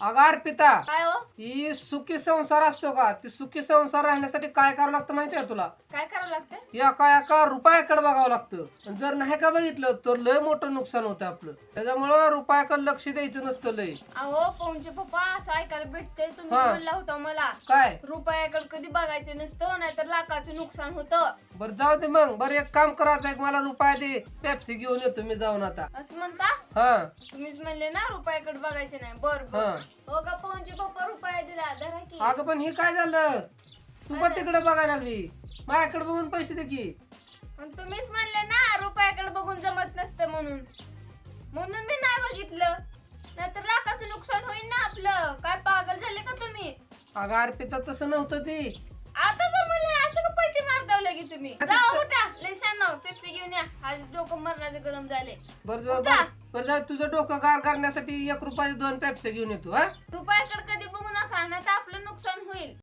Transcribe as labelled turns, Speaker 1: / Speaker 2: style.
Speaker 1: अगं अर्पिता
Speaker 2: काय हो?
Speaker 1: ही सुखी संसार असतो का? ती सुखी संसार राहण्यासाठी काय करावं लागतं माहितीये का तुला?
Speaker 2: काय करावं लागतं?
Speaker 1: एका एका रुपयाकडे बघावं लागतं. आणि जर नाही का बघितलं तर लय मोठं नुकसान होतं आपलं. त्याच्यामुळं रुपयाकडे लक्ष द्यायचं नसतं लय.
Speaker 2: अहो पवनचे पप्पा असं ऐकायला भेटते तुम्ही
Speaker 1: हा.
Speaker 2: म्हणला होता मला.
Speaker 1: काय?
Speaker 2: रुपयाकडे कधी बघायचं नसतं नाहीतर लाखाचं नुकसान होतं.
Speaker 1: बरं जाऊ दे मग. बरं एक काम करा आता एक मला रुपया दे. पेप्सी घेऊन येतो मी जाऊन आता.
Speaker 2: असं म्हणता?
Speaker 1: हा.
Speaker 2: तुम्हीच म्हणले ना रुपयाकडे बघायचे नाही. बर बर.
Speaker 1: हा.
Speaker 2: हो का पवनचे पप्पा रुपया दिला. धरा की.
Speaker 1: अगं पण हे काय झालं? तू का तिकडे बघायला लागली. माझ्याकडे बघून पैसे दे की.
Speaker 2: पण तुम्हीच म्हणले ना रुपयाकडे बघून जमत नसतं म्हणून. म्हणून मी नाही बघितलं. नाहीतर लाखाचं नुकसान होईल ना आपलं. काय पागल झाले का तुम्ही?
Speaker 1: अगं अर्पिता तसं नव्हतं ती.
Speaker 2: आता जर म्हणले असं का पट्टी मारतावलं की तुम्ही? जा उठा लेशानो पेप्सी घेऊन या. आज डोकं मरणाचे गरम झाले
Speaker 1: बरं जा-
Speaker 2: उठा.
Speaker 1: बरं. जा तुझं डोकं गार करण्यासाठी एक रुपयाचे दोन पेप्सी घेऊन येतो हा?
Speaker 2: रुपयाकडे